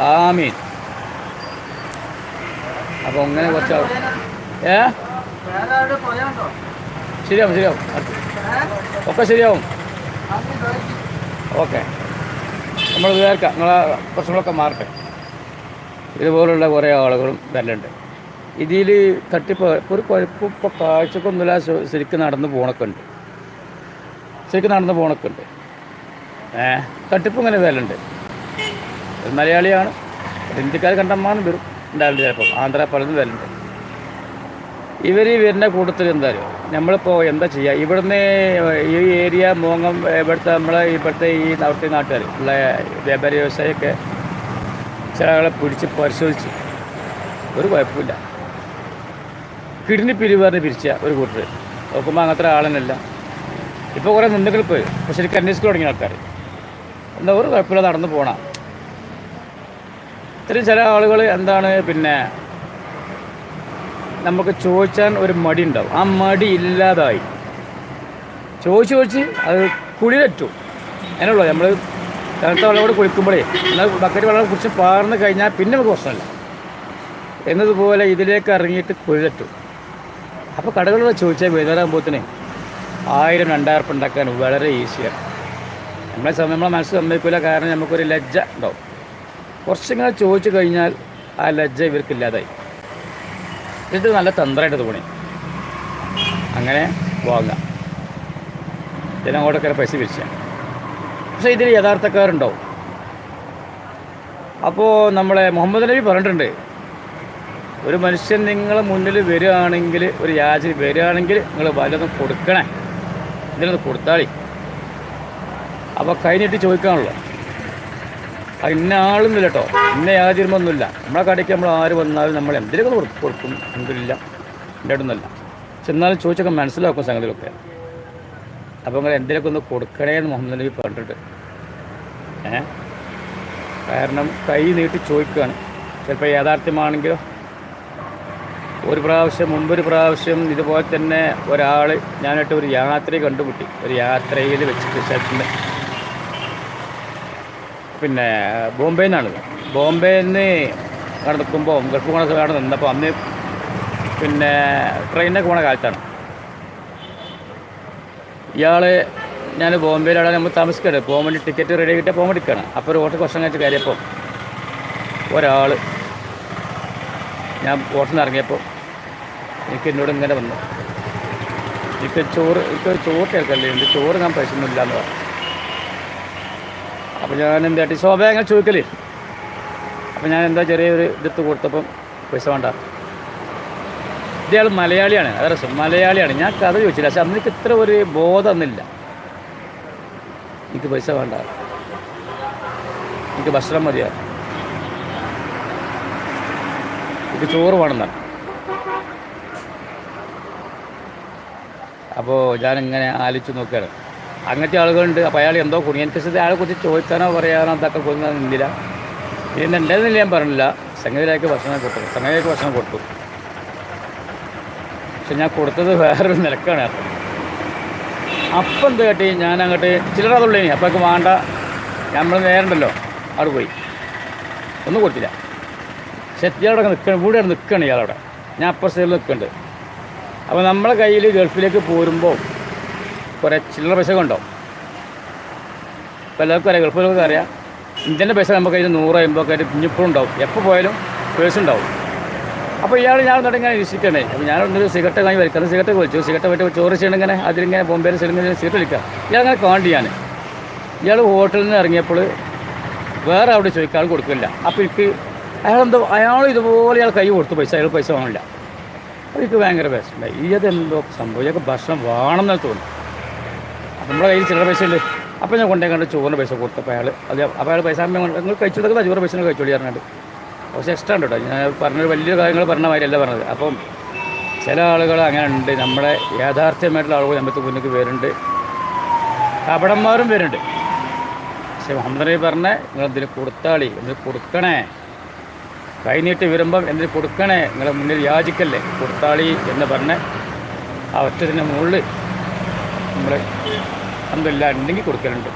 ആമീൻ. അപ്പോൾ അങ്ങനെ കുറച്ച് ഏ? ശരിയാവും ശരിയാവും. ഒക്കെ ശരിയാവും. ഓക്കെ. നമ്മൾ വിചാരിക്കാം നിങ്ങളെ പ്രശ്നങ്ങളൊക്കെ മാറട്ടെ. ഇതുപോലുള്ള കുറേ ആളുകളും വരലുണ്ട്. ഇതിൽ തട്ടിപ്പ് ഒരു കുഴപ്പം ഇപ്പോൾ കാഴ്ചക്കൊന്നുമില്ല ശരിക്കും നടന്ന് പോണൊക്കെ ശരിക്കും നടന്ന് പോണൊക്കെ തട്ടിപ്പ് ഇങ്ങനെ വരലുണ്ട്. ഒരു മലയാളിയാണ് ഹിന്ദിക്കാർ കണ്ടമാനം വരും. ഉണ്ടാവില്ല ചിലപ്പോൾ ആന്ധ്ര പലതും വരലുണ്ട്. ഇവർ വരുന്ന കൂട്ടത്തിൽ എന്താ അറിയോ? നമ്മളിപ്പോൾ എന്താ ചെയ്യുക ഇവിടുന്ന് ഈ ഏരിയ മോങ്ങം ഇവിടുത്തെ നമ്മളെ ഇവിടുത്തെ ഈ അവിടുത്തെ നാട്ടുകാർ ഉള്ള വ്യാപാര വ്യവസായമൊക്കെ ചില ആളെ പിടിച്ച് പരിശോധിച്ച്. ഒരു കുഴപ്പമില്ല. കിഡ്നി പിരിവ് പറഞ്ഞ് പിരിച്ച ഒരു കൂട്ടർ നോക്കുമ്പോൾ അങ്ങനത്തെ ആളെന്നല്ല ഇപ്പോൾ കുറേ നിന്നുകൾ പോയി. പക്ഷെ ശരിക്കും അന്വേഷിച്ചു തുടങ്ങിയ ആൾക്കാർ എന്താ ഒരു കുഴപ്പമില്ല നടന്നു പോകണം ഇത്രയും ചില ആളുകൾ എന്താണ് പിന്നെ നമുക്ക് ചോദിച്ചാൽ ഒരു മടി ഉണ്ടാവും. ആ മടി ഇല്ലാതായി. ചോദിച്ച് ചോദിച്ച് അത് കുളി തെറ്റും അങ്ങനെയുള്ളൂ നമ്മൾ തണുത്ത വെള്ളം കൂടെ കുളിക്കുമ്പോഴേ എന്നാൽ ബക്കറ്റ് വെള്ളം കുറിച്ച് പാർന്ന് കഴിഞ്ഞാൽ പിന്നെ നമുക്ക് പ്രശ്നമില്ല. എന്നതുപോലെ ഇതിലേക്ക് ഇറങ്ങിയിട്ട് കുളിരറ്റു. അപ്പോൾ കടകളിൽ ചോദിച്ചാൽ വൈകുന്നേരമാകുമ്പോഴത്തേന് ആയിരം രണ്ടായിരം ഉണ്ടാക്കാൻ വളരെ ഈസിയാണ് നമ്മളെ നമ്മളെ മനസ്സ് സമ്മതിക്കില്ല കാരണം നമുക്കൊരു ലജ്ജ ഉണ്ടാവും. കുറച്ചിങ്ങനെ ചോദിച്ചു കഴിഞ്ഞാൽ ആ ലജ്ജ ഇവർക്കില്ലാതായി ഇത് നല്ല തന്ത്രമായിട്ട് തോന്നി. അങ്ങനെ വാങ്ങാം ഇതിനങ്ങോട്ടൊക്കെ പൈസ പിരിച്ച. പക്ഷേ ഇതിൽ യഥാർത്ഥക്കാരുണ്ടാവും. അപ്പോൾ നമ്മളെ മുഹമ്മദ് നബി പറഞ്ഞിട്ടുണ്ട് ഒരു മനുഷ്യൻ നിങ്ങളെ മുന്നിൽ വരികയാണെങ്കിൽ ഒരു യാചന വരികയാണെങ്കിൽ നിങ്ങൾ വല്ലതും കൊടുക്കണേ. ഇതിനൊന്ന് കൊടുത്താളി. അപ്പോൾ കഴിഞ്ഞിട്ട് ചോദിക്കാനുള്ളൂ. അത് ഇന്ന ആളൊന്നുമില്ല കേട്ടോ ഇന്ന യാചിരുമൊന്നുമില്ല നമ്മളെ കടയ്ക്ക് നമ്മൾ ആര് വന്നാലും നമ്മൾ എന്തെങ്കിലും കൊടുക്കും? എന്തില്ല. എന്റെ അടുത്തൊന്നല്ല എന്നാലും ചോദിച്ചൊക്കെ മനസ്സിലാക്കും സംഗതികളൊക്കെ. അപ്പോൾ നിങ്ങൾ എന്തിനൊക്കെ ഒന്ന് കൊടുക്കണേ എന്ന് മുഹമ്മദ് നബി പറഞ്ഞിട്ട് ഏ? കാരണം കൈ നീട്ടി ചോദിക്കുകയാണ് ചിലപ്പോൾ യാഥാർത്ഥ്യമാണെങ്കിലോ? ഒരു പ്രാവശ്യം മുമ്പൊരു പ്രാവശ്യം ഇതുപോലെ തന്നെ ഒരാൾ ഞാനായിട്ട് ഒരു യാത്രയെ കണ്ടുമുട്ടി. ഒരു യാത്രയിൽ വെച്ചിട്ട് ഷർട്ടിന്റെ പിന്നെ ബോംബെയിൽ നിന്നാണ് ബോംബെയിൽ നിന്ന് അവിടെ നിൽക്കുമ്പോൾ ഗൾഫ് പോണ അവിടെ നിന്നപ്പോൾ അന്ന് പിന്നെ ട്രെയിനിനൊക്കെ പോണ കാലത്താണ്. ഇയാൾ ഞാൻ ബോംബെയിലാണ് നമ്മൾ താമസിക്കുകയാണ് പോകാൻ വേണ്ടി ടിക്കറ്റ് റെഡി ആക്കിയിട്ട് പോകാൻ വേണ്ടിക്കാണ് അപ്പോൾ ഒരു ഓട്ടോ കുറച്ച് കഴിച്ച് കയറിയപ്പോൾ ഒരാൾ ഞാൻ ഓട്ടം നിന്ന് ഇറങ്ങിയപ്പോൾ എനിക്ക് എന്നോട് ഇങ്ങനെ വന്നു. എനിക്ക് ചോറ് എനിക്ക് ചോറ് കേൾക്കല്ലേ? ചോറ് ഞാൻ പൈസ ഒന്നും ഇല്ലാന്ന് പറഞ്ഞു. അപ്പോൾ ഞാൻ എന്താ ശോഭ അങ്ങനെ ചോദിക്കൽ. അപ്പോൾ ഞാൻ എന്താ ചെറിയൊരു ഇതെടുത്ത് കൊടുത്തപ്പം പൈസ വേണ്ട. ഇയാൾ മലയാളിയാണ് അത് രസം. മലയാളിയാണ്. ഞാൻ കഥ ചോദിച്ചില്ല. പക്ഷെ അന്ന് എനിക്ക് ഇത്ര ഒരു ബോധം ഒന്നില്ല എനിക്ക് പൈസ വേണ്ട. എനിക്ക് ഭക്ഷണം മതിയാ. എനിക്ക് ചോറ് വേണമെന്നാണ് അപ്പോൾ ഞാനിങ്ങനെ ആലോചിച്ച് നോക്കുകയാണ് അങ്ങനത്തെ ആളുകളുണ്ട്. അപ്പോൾ അയാൾ എന്തോ കുടുങ്ങി എനിക്ക് ഇത് അയാളെ കുറിച്ച് ചോദിക്കാനോ പറയാനോ അതൊക്കെ കൊന്നു നിന്നില്ല പിന്നെ ഉണ്ടായിരുന്നില്ല ഞാൻ പറഞ്ഞില്ല. സംഗതിയിലേക്ക് ഭക്ഷണം കൊടുത്തു. സംഗതിയിലേക്ക് ഭക്ഷണം കൊടുത്തു. പക്ഷെ ഞാൻ കൊടുത്തത് വേറൊരു നിലക്കാണ് അപ്പം എന്ത് കേട്ടി? ഞാൻ അങ്ങോട്ട് ചില്ലറ അതുള്ളേ അപ്പോൾ എനിക്ക് വേണ്ട. നമ്മൾ നേരണ്ടല്ലോ അവിടെ പോയി. ഒന്നും കൊടുത്തില്ല. ശക്തിയോടെ നിൽക്കണം ഇവിടെ നിൽക്കണം ഇയാളവിടെ ഞാൻ അപ്പുറ സൈഡിൽ നിൽക്കുന്നുണ്ട് അപ്പോൾ നമ്മളെ കയ്യിൽ ഗൾഫിലേക്ക് പോരുമ്പോൾ കുറേ ചില്ലറ പൈസ ഉണ്ടാവും. ഇപ്പോൾ എല്ലാവർക്കും അറിയാം ഗൾഫിലൊക്കെ അറിയാം. ഇന്ത്യന്റെ പൈസ നമുക്ക് അതിന് നൂറ് അമ്പതൊക്കെ ആയിട്ട് പിന്നിപ്പോഴും ഉണ്ടാവും. എപ്പോൾ പോയാലും പേഴ്സ് ഉണ്ടാവും. അപ്പോൾ ഇയാൾ ഞാൻ എന്നിട്ട് ഇങ്ങനെ ഇരിക്കണേ അപ്പോൾ ഞാൻ ഒന്നൊരു സിഗരറ്റ് വാങ്ങി വലിക്കുന്നത് സിഗരറ്റ് വലിച്ചു. സിഗരറ്റ് പറ്റി ചോറ് ചെയ്യണം ഇങ്ങനെ അതിലിങ്ങനെ ബോംബെയിൽ സിലിങ്ങനെ സിഗരറ്റ് വലിക്കുക. ഇയാൾ അങ്ങനെ കാണ്ടി ഞാൻ. ഇയാൾ ഹോട്ടലിൽ നിന്ന് ഇറങ്ങിയപ്പോൾ വേറെ അവിടെ ചോദിക്കാൻ കൊടുക്കില്ല. അപ്പോൾ എനിക്ക് അയാളെന്തോ അയാൾ ഇതുപോലെ ഇയാൾ കൈ കൊടുത്തു പൈസ അയാൾ പൈസ വാങ്ങില്ല അപ്പോൾ എനിക്ക് ഭയങ്കര വിഷമമായി. ഇതെന്തോ സംഭവം? ഇയാൾക്ക് ഭക്ഷണം വേണമെന്ന് തോന്നി നമ്മുടെ കയ്യിൽ ചില്ലറ പൈസ ഉണ്ട്. അപ്പോൾ ഞാൻ കൊണ്ടേ കണ്ട് ചോറിന് പൈസ കൊടുത്തപ്പോൾ അയാൾ അത് അപ്പോൾ അയാൾ പൈസ നിങ്ങൾ കഴിച്ചു കൊടുക്കുന്ന ചോറ് പൈസ കഴിച്ചോളി പറഞ്ഞിട്ട് കുറച്ച് എക്സ്ട്രാ ഉണ്ട് കേട്ടോ ഞാൻ പറഞ്ഞൊരു വലിയ കാര്യങ്ങൾ പറഞ്ഞ മാതിരിയല്ല പറഞ്ഞത്. അപ്പം ചില ആളുകൾ അങ്ങനെ ഉണ്ട്. നമ്മുടെ യാഥാർത്ഥ്യമായിട്ടുള്ള ആളുകൾ നമ്മൾക്ക് മുന്നിലേക്ക് വരുന്നുണ്ട്. കപടന്മാരും വരുന്നുണ്ട്. പക്ഷേ മുഹമ്മദ് പറഞ്ഞ നിങ്ങൾ എന്തിന് കൊടുത്താളി എന്തിന് കൊടുക്കണേ. കൈനീട്ട് വരുമ്പം എന്തിന് കൊടുക്കണേ? നിങ്ങളെ മുന്നിൽ യാചിക്കല്ലേ? കൊടുത്താളി എന്ന് പറഞ്ഞ് ആ ഒറ്റതിന്റെ മുകളിൽ നമ്മൾ എന്തെല്ലാം ഉണ്ടെങ്കിൽ കൊടുക്കലുണ്ട്.